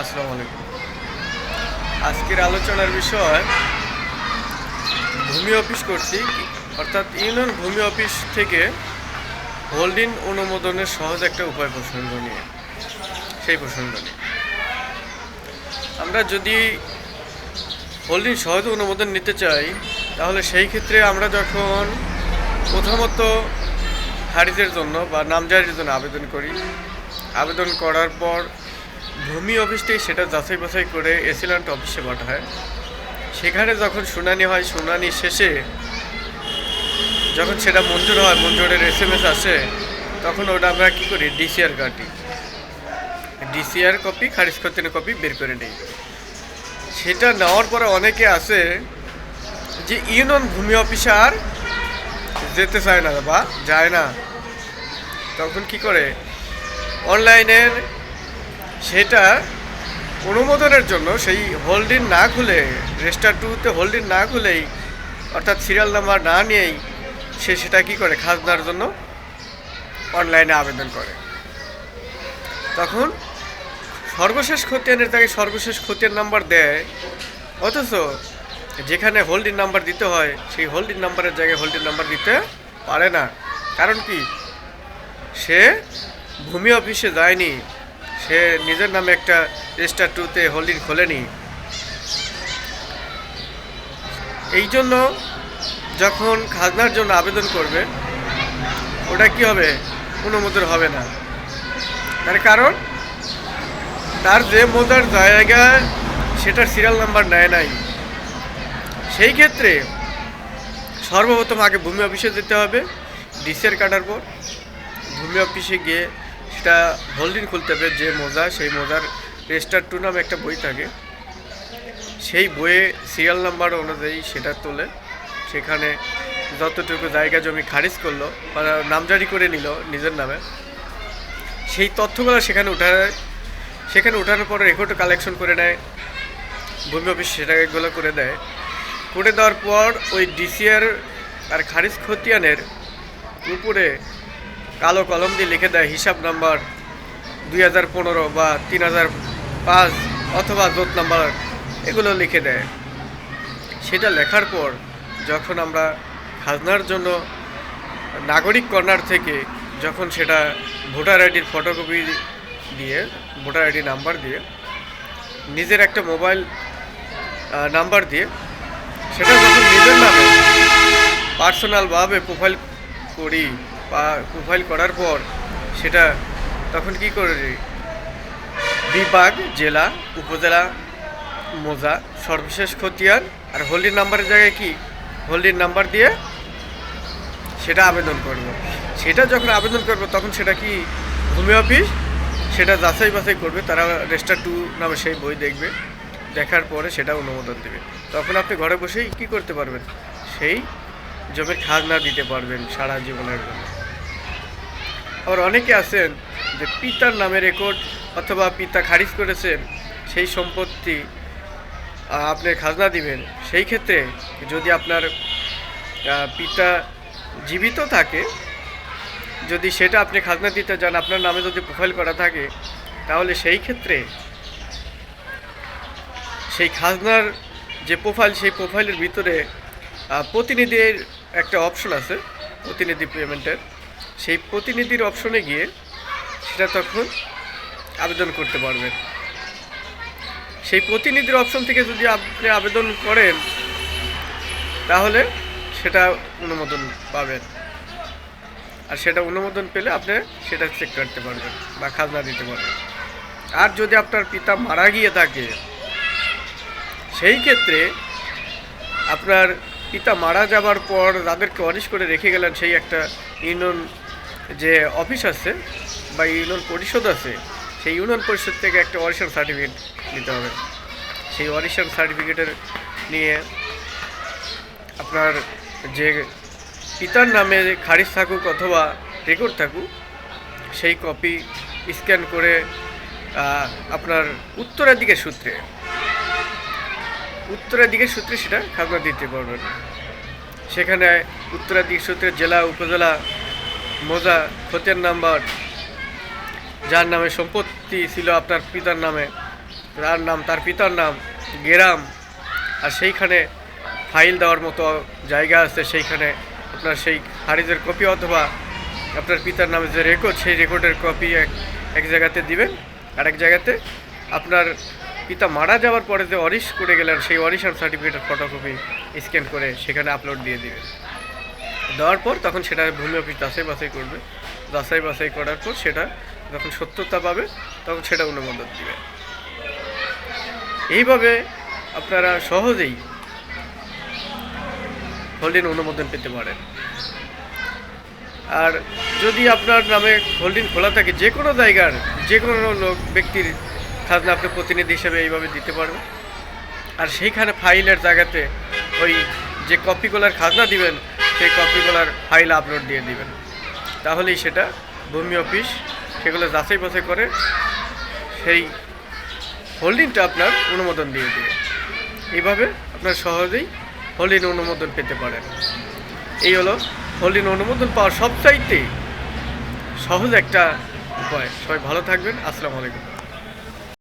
আসসালামু আলাইকুম। আজকের আলোচনার বিষয় ভূমি অফিস কর্তৃক, অর্থাৎ ইউনিয়ন ভূমি অফিস থেকে হোল্ডিং অনুমোদনের সহজ একটা উপায় প্রসঙ্গ নিয়ে, সেই প্রসঙ্গ নিয়ে। আমরা যদি হোল্ডিং সহজ অনুমোদন নিতে চাই, তাহলে সেই ক্ষেত্রে আমরা যখন প্রথমত খারিজের জন্য বা নামজারির জন্য আবেদন করি। আবেদন করার পর ভূমি অফিস থেকে সেটা যাচাই বাছাই করে এসিল্যান্ড অফিসে পাঠায়। সেখানে যখন শুনানি হয়, শুনানি শেষে যখন সেটা মঞ্জুর হয়, মঞ্জুরের এস এম এস আসে, তখন ওটা আমরা কী করি? ডিসিআর কাটি। ডিসিআর কপি খারিজ খতিয়ানের কপি বের করে নিই। সেটা নেওয়ার পরে অনেকে আছে যে ইউনিয়ন ভূমি অফিসে আর যেতে চায় না বা যায় না। তখন কি করে? অনলাইনের সেটা অনুমোদনের জন্য সেই হোল্ডিং না খুলে, রেজিস্টার টুতে হোল্ডিং না খুলেই, অর্থাৎ সিরিয়াল নাম্বার না নিয়েই সে সেটা কি করে? খাজনার জন্য অনলাইনে আবেদন করে। তখন সর্বশেষ খতিয়ানের, তাকে সর্বশেষ খতিয়ান নাম্বার দেয়। অথচ যেখানে হোল্ডিং নাম্বার দিতে হয়, সেই হোল্ডিং নাম্বারের জায়গায় হোল্ডিং নাম্বার দিতে পারে না। কারণ কি? সে ভূমি অফিসে যায়নি। সে নিজের নামে একটা রেজিস্টার টুতে হোল্ডিং খোলেনি। এই জন্য যখন খাজনার জন্য আবেদন করবে, ওটা কি হবে? অনুমোদন হবে না। তার কারণ, তার যে মোদার জায়গা, সেটার সিরিয়াল নাম্বার নেয় নাই। সেই ক্ষেত্রে সর্বপ্রথম আগে ভূমি অফিসে যেতে হবে, ডিসের কাটার পর। ভূমি অফিসে গিয়ে সেটা হোল্ডিং খুলতে হবে, যে মোজা, সেই মোজার রেজিস্টার টু নামে একটা বই থাকে। সেই বইয়ে সিরিয়াল নাম্বার অনুযায়ী সেটা তোলে। সেখানে যতটুকু জায়গা জমি খারিজ করল বা নামজারি করে নিল নিজের নামে, সেই তথ্যগুলো সেখানে উঠায়, সেখানে উঠানোর পর রেকর্ড কালেকশন করে নেয়, ভূমি অফিস সেটা এগুলো করে দেয়। করে দেওয়ার পর ওই ডিসিআর আর খারিজ খতিয়ানের উপরে কালো কলম দিয়ে লিখে দেয় হিসাব নাম্বার দুই হাজার পনেরো বা তিন হাজার পাঁচ অথবা জোট নাম্বার, এগুলো লিখে দেয়। সেটা লেখার পর যখন আমরা খাজনার জন্য নাগরিক কর্নার থেকে যখন সেটা ভোটার আইডির ফটোকপি দিয়ে, ভোটার আইডি নাম্বার দিয়ে, নিজের একটা মোবাইল নাম্বার দিয়ে, সেটা যখন নিজের নামে পার্সোনালভাবে প্রোফাইল করি বা প্রোফাইল করার পর সেটা তখন কি করে বিভাগ, জেলা, উপজেলা, মোজা, সর্বশেষ খতিয়ান আর হোল্ডিং নাম্বারের জায়গায় কি? হোল্ডিং নাম্বার দিয়ে সেটা আবেদন করব। সেটা যখন আবেদন করব, তখন সেটা কি ভূমি অফিস সেটা যাচাই বাছাই করবে, তারা রেজিস্টার টু নামে সেই বই দেখবে, দেখার পরে সেটা অনুমোদন দেবে। তখন আপনি ঘরে বসেই কি করতে পারবেন? সেই জমির খাজনা দিতে পারবেন সারা জীবনের জন্য। আবার অনেকে আছেন যে পিতার নামে রেকর্ড অথবা পিতা খারিজ করেছেন, সেই সম্পত্তি আপনি খাজনা দিবেন। সেই ক্ষেত্রে যদি আপনার পিতা জীবিত থাকে, যদি সেটা আপনি খাজনা দিতে যান, আপনার নামে যদি প্রোফাইল করা থাকে, তাহলে সেই ক্ষেত্রে সেই খাজনার যে প্রোফাইল সেই প্রোফাইলের ভিতরে প্রতিনিধির একটা অপশন আছে, প্রতিনিধি পেমেন্টের সেই প্রতিনিধির অপশনে গিয়ে সেটা তখন আবেদন করতে পারবেন। সেই প্রতিনিধির অপশন থেকে যদি আপনি আবেদন করেন, তাহলে সেটা অনুমোদন পাবেন। আর সেটা অনুমোদন পেলে আপনি সেটা চেক করতে পারবেন বা খাজনা দিতে পারবেন। আর যদি আপনার পিতা মারা গিয়ে থাকে, সেই ক্ষেত্রে আপনার পিতা মারা যাবার পর যাদেরকে অনিশ করে রেখে গেলেন সেই একটা ইউনিয়ন যে অফিস আছে বা ইউনিয়ন পরিষদ আছে, সেই ইউনিয়ন পরিষদ থেকে একটা অরিশন সার্টিফিকেট নিতে হবে। সেই অরিশন সার্টিফিকেটের নিয়ে আপনার যে পিতার নামে খারিজ থাকুক অথবা রেকর্ড থাকুক, সেই কপি স্ক্যান করে আপনার উত্তরাধিকার সূত্রে উত্তরাধিকার সূত্রে সেটা খাজনা দিতে পারবেন সেখানে উত্তরাধিকার সূত্রে জেলা উপজেলা মোজা খতিয়ান নাম্বার, যার নামে সম্পত্তি ছিল আপনার পিতার নামে। তার নাম, তার পিতার নাম গেরাম। আর সেইখানে ফাইল দেওয়ার মতো জায়গা আছে, সেইখানে আপনার সেই হারিজের কপি অথবা আপনার পিতার নামে যে রেকর্ড সেই রেকর্ডের কপি এক এক জায়গাতে দিবেন। আর এক জায়গাতে আপনার পিতা মারা যাওয়ার পরে যে অরিশ করে গেলেন, সেই অরিশন সার্টিফিকেটের ফটোকপি স্ক্যান করে সেখানে আপলোড দিয়ে দিবেন। দেওয়ার পর তখন সেটা ভূমি অফিস যাচাই বাছাই করবে। যাচাই বাছাই করার পর সেটা যখন সত্যতা পাবে, তখন সেটা অনুমোদন দিবে। এইভাবে আপনারা সহজেই হোল্ডিং অনুমোদন পেতে পারেন। আর যদি আপনার নামে হোল্ডিং খোলা থাকে যে কোনো জায়গার যে কোনো লোক, ব্যক্তির খাজনা আপনি প্রতিনিধি হিসেবে এইভাবে দিতে পারবেন। আর সেইখানে ফাইলের জায়গাতে ওই যে কপিগুলার খাজনা দিবেন, সেই কপিগুলার ফাইল আপলোড দিয়ে দিবেন। তাহলেই সেটা ভূমি অফিস সেগুলো যাচাই বাছাই করে সেই হোল্ডিংটা আপনার অনুমোদন দিয়ে দেবে। এইভাবে আপনার সহজেই হোল্ডিং অনুমোদন পেতে পারেন। এই হলো হোল্ডিং অনুমোদন পাওয়ার সবচাইতে সহজ একটা উপায়। সবাই ভালো থাকবেন। আসসালামু আলাইকুম।